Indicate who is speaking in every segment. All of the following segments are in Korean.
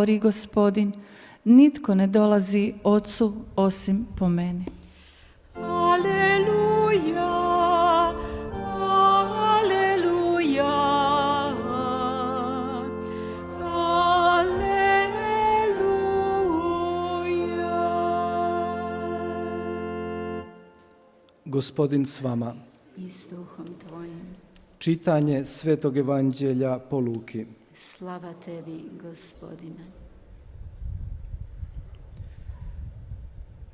Speaker 1: Govori gospodin, nitko ne dolazi ocu osim po meni.
Speaker 2: Alleluja, Alleluja, Alleluja.
Speaker 3: Gospodin s vama.
Speaker 4: i s duhom tvojim.
Speaker 3: Čitanje Svetog Evanđelja po Luki.
Speaker 4: Slava tebi, gospodine.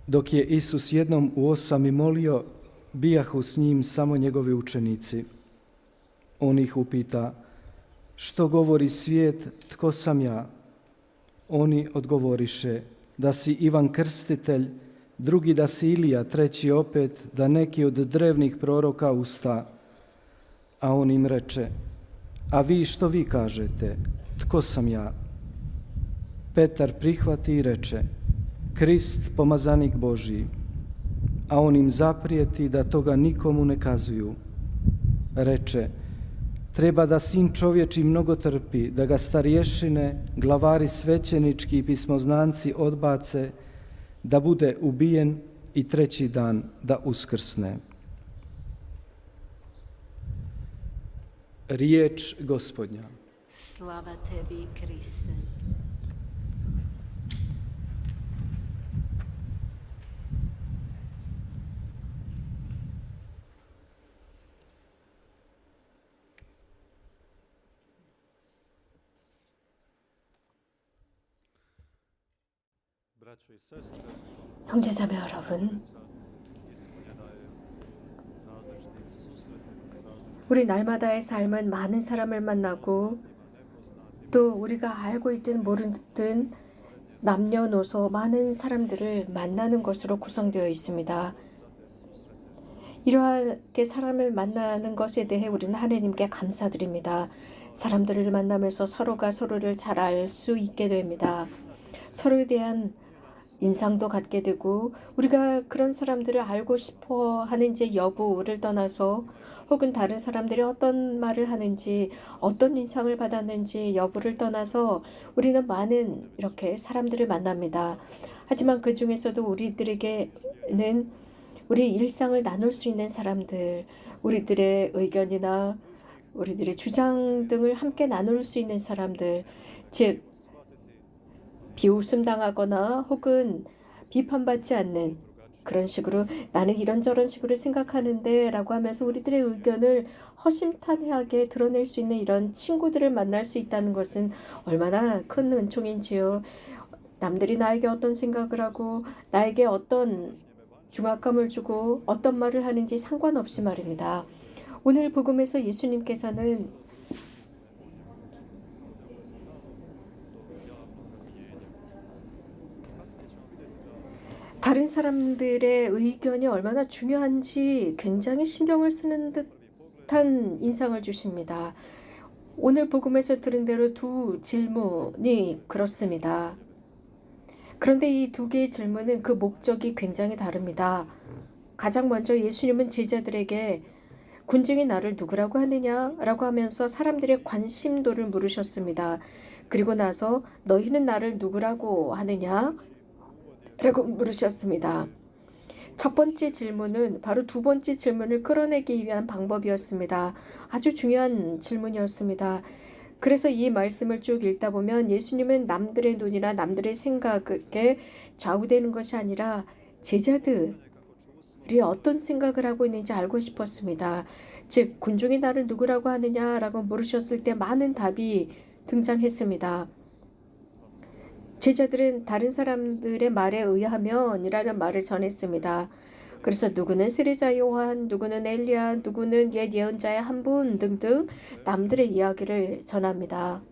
Speaker 3: Dok je Isus jednom u osam i molio, bijahu s njim samo njegovi učenici. On ih upita, što govori svijet, tko sam ja? Oni odgovoriše, da si Ivan Krstitelj, drugi da si Ilija, treći opet, da neki od drevnih proroka usta. A on im reče, a vi što vi kažete, tko sam ja? Petar prihvati i reče, Krist, pomazanik Božiji. A on im zaprijeti da toga nikomu ne kazuju. Reče, treba da sin čovječi mnogo trpi, da ga starješine, glavari svećenički i pismoznanci odbace, da bude ubijen i treći dan da uskrsne.
Speaker 5: Riecz Gospodnia. Sława Tobie, Chryste. Ludzie zabiorowym 우리 날마다의 삶은 많은 사람을 만나고 또 우리가 알고 있든 모르든 남녀노소 많은 사람들을 만나는 것으로 구성되어 있습니다. 이러하게 사람을 만나는 것에 대해 우리는 하나님께 감사드립니다. 사람들을 만나면서 서로가 서로를 잘 알 수 있게 됩니다. 서로에 대한 인상도 갖게 되고 우리가 그런 사람들을 알고 싶어 하는지 여부를 떠나서 혹은 다른 사람들이 어떤 말을 하는지 어떤 인상을 받았는지 여부를 떠나서 우리는 많은 이렇게 사람들을 만납니다. 하지만 그 중에서도 우리들에게는 우리 일상을 나눌 수 있는 사람들, 우리들의 의견이나 우리들의 주장 등을 함께 나눌 수 있는 사람들, 즉 비웃음 당하거나 혹은 비판받지 않는 그런 식으로 나는 이런저런 식으로 생각하는데 라고 하면서 우리들의 의견을 허심탄회하게 드러낼 수 있는 이런 친구들을 만날 수 있다는 것은 얼마나 큰 은총인지요. 남들이 나에게 어떤 생각을 하고 나에게 어떤 중압감을 주고 어떤 말을 하는지 상관없이 말입니다. 오늘 복음에서 예수님께서는 다른 사람들의 의견이 얼마나 중요한지 굉장히 신경을 쓰는 듯한 인상을 주십니다. 오늘 복음에서 들은 대로 두 질문이 그렇습니다. 그런데 이 두 개의 질문은 그 목적이 굉장히 다릅니다. 가장 먼저 예수님은 제자들에게 군중이 나를 누구라고 하느냐라고 하면서 사람들의 관심도를 물으셨습니다. 그리고 나서 너희는 나를 누구라고 하느냐? 라고 물으셨습니다. 첫 번째 질문은 바로 두 번째 질문을 끌어내기 위한 방법이었습니다. 아주 중요한 질문이었습니다. 그래서 이 말씀을 쭉 읽다 보면 예수님은 남들의 눈이나 남들의 생각에 좌우되는 것이 아니라 제자들이 어떤 생각을 하고 있는지 알고 싶었습니다. 즉, 군중이 나를 누구라고 하느냐라고 물으셨을 때 많은 답이 등장했습니다. 제자들은 다른 사람들의 말에 의하면이라는 말을 전했습니다. 그래서 누구는 세례자 요한, 누구는 엘리야, 누구는 옛 예언자의 한 분 등등 남들의 이야기를 전합니다.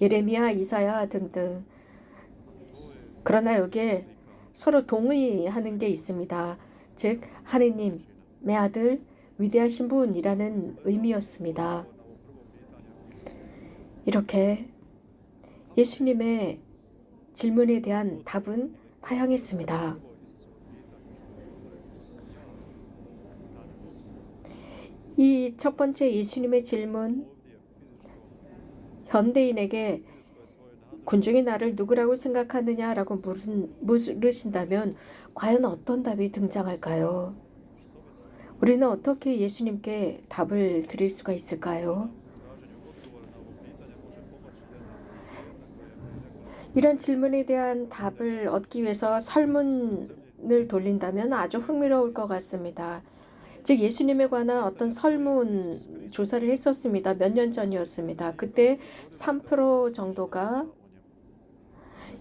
Speaker 5: 예레미야, 이사야 등등. 그러나 여기에 서로 동의하는 게 있습니다. 즉 하느님의 아들 위대하신 분이라는 의미였습니다. 이렇게 예수님의 질문에 대한 답은 다양했습니다. 이 첫 번째 예수님의 질문, 현대인에게 군중이 나를 누구라고 생각하느냐라고 물으신다면 과연 어떤 답이 등장할까요? 우리는 어떻게 예수님께 답을 드릴 수가 있을까요? 이런 질문에 대한 답을 얻기 위해서 설문을 돌린다면 아주 흥미로울 것 같습니다. 즉 예수님에 관한 어떤 설문 조사를 했었습니다. 몇 년 전이었습니다. 그때 3% 정도가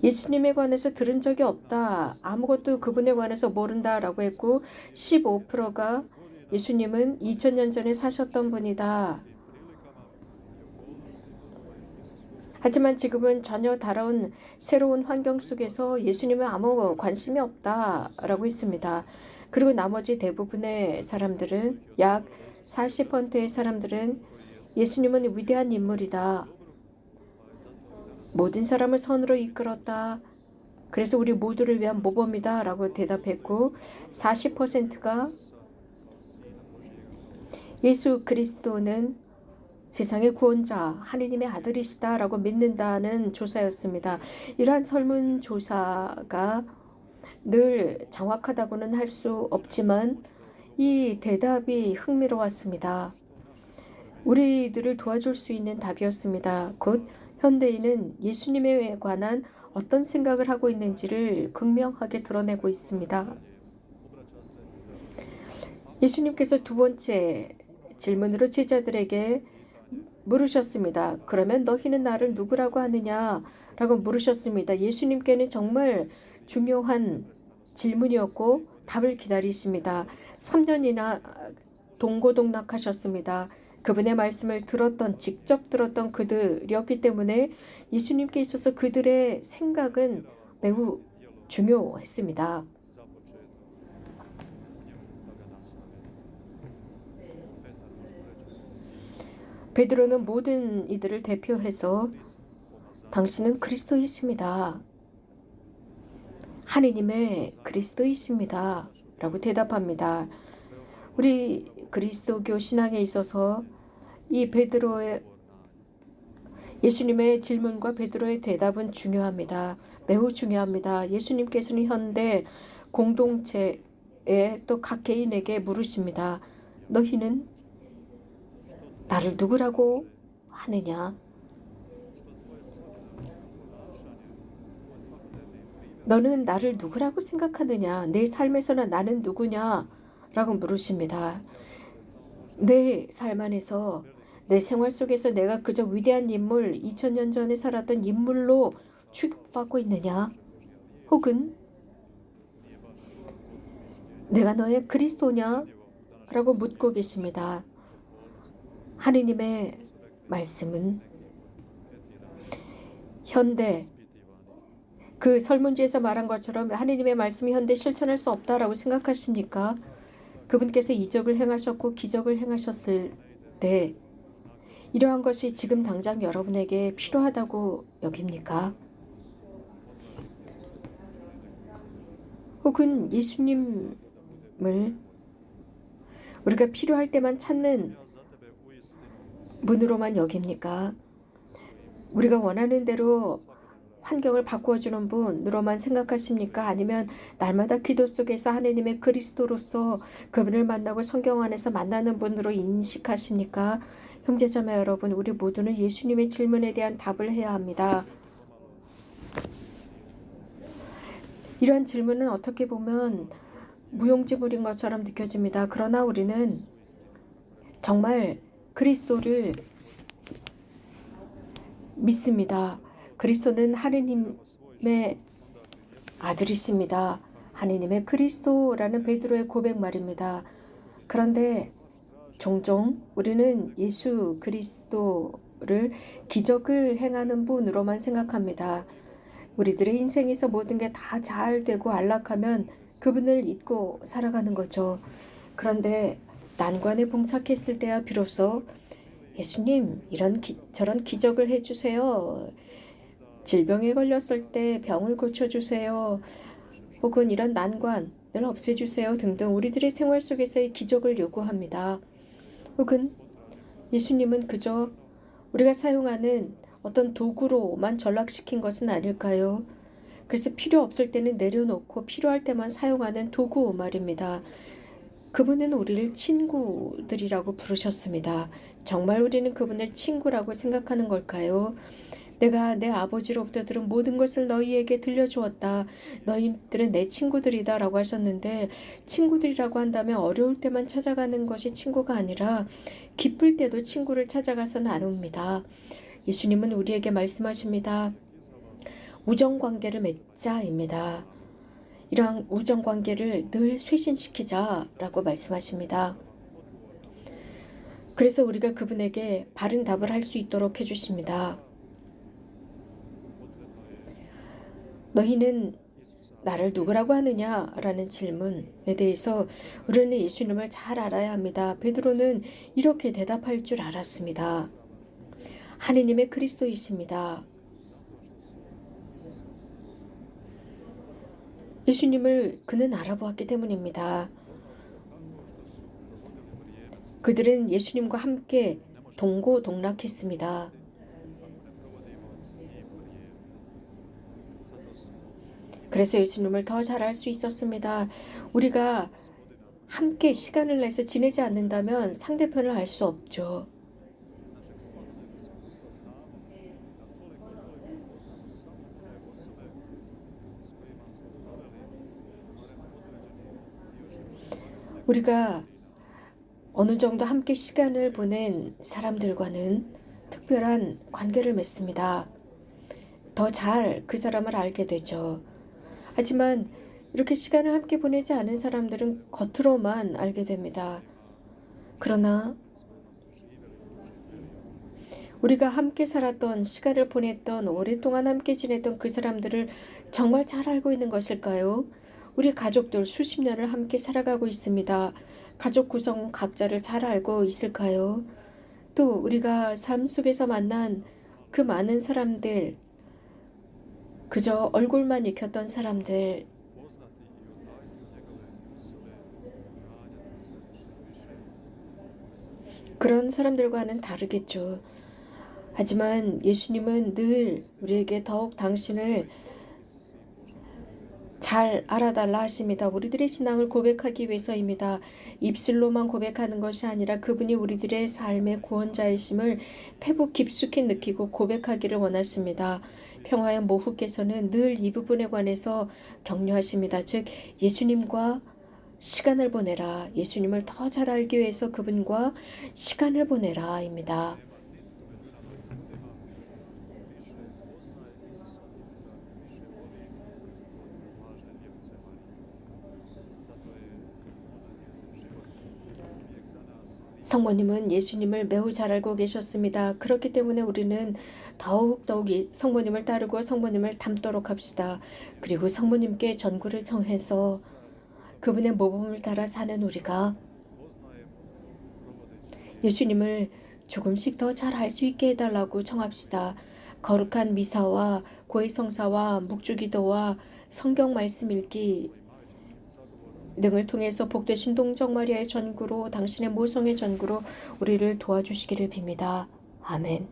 Speaker 5: 예수님에 관해서 들은 적이 없다. 아무것도 그분에 관해서 모른다라고 했고 15%가 예수님은 2000년 전에 사셨던 분이다. 하지만 지금은 전혀 다른 새로운 환경 속에서 예수님은 아무 관심이 없다라고 했습니다. 그리고 나머지 대부분의 사람들은 약 40%의 사람들은 예수님은 위대한 인물이다. 모든 사람을 선으로 이끌었다. 그래서 우리 모두를 위한 모범이다. 라고 대답했고, 40%가 예수 그리스도는 세상의 구원자, 하느님의 아들이시다. 라고 믿는다는 조사였습니다. 이러한 설문조사가 늘 정확하다고는 할 수 없지만 이 대답이 흥미로웠습니다. 우리들을 도와줄 수 있는 답이었습니다. 곧 현대인은 예수님에 관한 어떤 생각을 하고 있는지를 극명하게 드러내고 있습니다. 예수님께서 두 번째 질문으로 제자들에게 물으셨습니다. 그러면 너희는 나를 누구라고 하느냐? 라고 물으셨습니다. 예수님께는 정말 중요한 질문이었고 답을 기다리십니다. 3년이나 동고동락하셨습니다. 그분의 말씀을 들었던 직접 들었던 그들이었기 때문에 예수님께 있어서 그들의 생각은 매우 중요했습니다. 베드로는 모든 이들을 대표해서 당신은 그리스도이십니다. 하느님의 그리스도이십니다. 라고 대답합니다. 우리 그리스도교 신앙에 있어서 이 베드로의 예수님의 질문과 베드로의 대답은 중요합니다. 매우 중요합니다. 예수님께서는 현대 공동체에 또 각 개인에게 물으십니다. 너희는 나를 누구라고 하느냐? 너는 나를 누구라고 생각하느냐? 내 삶에서는 나는 누구냐? 라고 물으십니다. 내 삶 안에서 내 생활 속에서 내가 그저 위대한 인물, 2000년 전에 살았던 인물로 취급받고 있느냐? 혹은 내가 너의 그리스도냐? 라고 묻고 계십니다. 하느님의 말씀은 현대 그 설문지에서 말한 것처럼 하느님의 말씀이 현대 실천할 수 없다라고 생각하십니까? 그분께서 이적을 행하셨고 기적을 행하셨을 때 이러한 것이 지금 당장 여러분에게 필요하다고 여깁니까? 혹은 예수님을 우리가 필요할 때만 찾는 문으로만 여깁니까? 우리가 원하는 대로 환경을 바꾸어주는 분으로만 생각하십니까? 아니면 날마다 기도 속에서 하느님의 그리스도로서 그분을 만나고 성경 안에서 만나는 분으로 인식하십니까? 형제자매 여러분, 우리 모두는 예수님의 질문에 대한 답을 해야 합니다. 이런 질문은 어떻게 보면 무용지물인 것처럼 느껴집니다. 그러나 우리는 정말 그리스도를 믿습니다. 그리스도는 하느님의 아들이십니다. 하느님의 그리스도라는 베드로의 고백 말입니다. 그런데 종종 우리는 예수 그리스도를 기적을 행하는 분으로만 생각합니다. 우리들의 인생에서 모든 게 다 잘 되고 안락하면 그분을 잊고 살아가는 거죠. 그런데 난관에 봉착했을 때야 비로소 예수님 이런 기, 저런 기적을 해주세요. 질병에 걸렸을 때 병을 고쳐주세요. 혹은 이런 난관을 없애주세요 등등 우리들의 생활 속에서의 기적을 요구합니다. 혹은 예수님은 그저 우리가 사용하는 어떤 도구로만 전락시킨 것은 아닐까요? 그래서 필요 없을 때는 내려놓고 필요할 때만 사용하는 도구 말입니다. 그분은 우리를 친구들이라고 부르셨습니다. 정말 우리는 그분을 친구라고 생각하는 걸까요? 내가 내 아버지로부터 들은 모든 것을 너희에게 들려주었다. 너희들은 내 친구들이다. 라고 하셨는데, 친구들이라고 한다면 어려울 때만 찾아가는 것이 친구가 아니라, 기쁠 때도 친구를 찾아가서 나눕니다. 예수님은 우리에게 말씀하십니다. 우정 관계를 맺자입니다. 이러한 우정 관계를 늘 쇄신시키자라고 말씀하십니다. 그래서 우리가 그분에게 바른 답을 할 수 있도록 해주십니다. 너희는 나를 누구라고 하느냐라는 질문에 대해서 우리는 예수님을 잘 알아야 합니다. 베드로는 이렇게 대답할 줄 알았습니다. 하느님의 그리스도이십니다. 예수님을 그는 알아보았기 때문입니다. 그들은 예수님과 함께 동고동락했습니다. 그래서 예수님을 더 잘 알 수 있었습니다. 우리가 함께 시간을 내서 지내지 않는다면 상대편을 알 수 없죠. 우리가 어느 정도 함께 시간을 보낸 사람들과는 특별한 관계를 맺습니다. 더 잘 그 사람을 알게 되죠. 하지만 이렇게 시간을 함께 보내지 않은 사람들은 겉으로만 알게 됩니다. 그러나 우리가 함께 살았던 시간을 보냈던 오랫동안 함께 지냈던 그 사람들을 정말 잘 알고 있는 것일까요? 우리 가족들 수십 년을 함께 살아가고 있습니다. 가족 구성 각자를 잘 알고 있을까요? 또 우리가 삶 속에서 만난 그 많은 사람들, 그저 얼굴만 익혔던 사람들, 그런 사람들과는 다르겠죠. 하지만 예수님은 늘 우리에게 더욱 당신을 잘 알아달라 하십니다. 우리들의 신앙을 고백하기 위해서입니다. 입술로만 고백하는 것이 아니라 그분이 우리들의 삶의 구원자이심을 패부 깊숙이 느끼고 고백하기를 원하십니다. 평화의 모후께서는 늘 이 부분에 관해서 격려하십니다. 즉 예수님과 시간을 보내라. 예수님을 더 잘 알기 위해서 그분과 시간을 보내라입니다. 성모님은 예수님을 매우 잘 알고 계셨습니다. 그렇기 때문에 우리는 더욱더욱 이 성모님을 따르고 성모님을 닮도록 합시다. 그리고 성모님께 전구를 청해서 그분의 모범을 따라 사는 우리가 예수님을 조금씩 더 잘 알 수 있게 해달라고 청합시다. 거룩한 미사와 고해성사와 묵주기도와 성경 말씀 읽기 등을 통해서 복되신 동정 마리아의 전구로 당신의 모성의 전구로 우리를 도와주시기를 빕니다. 아멘.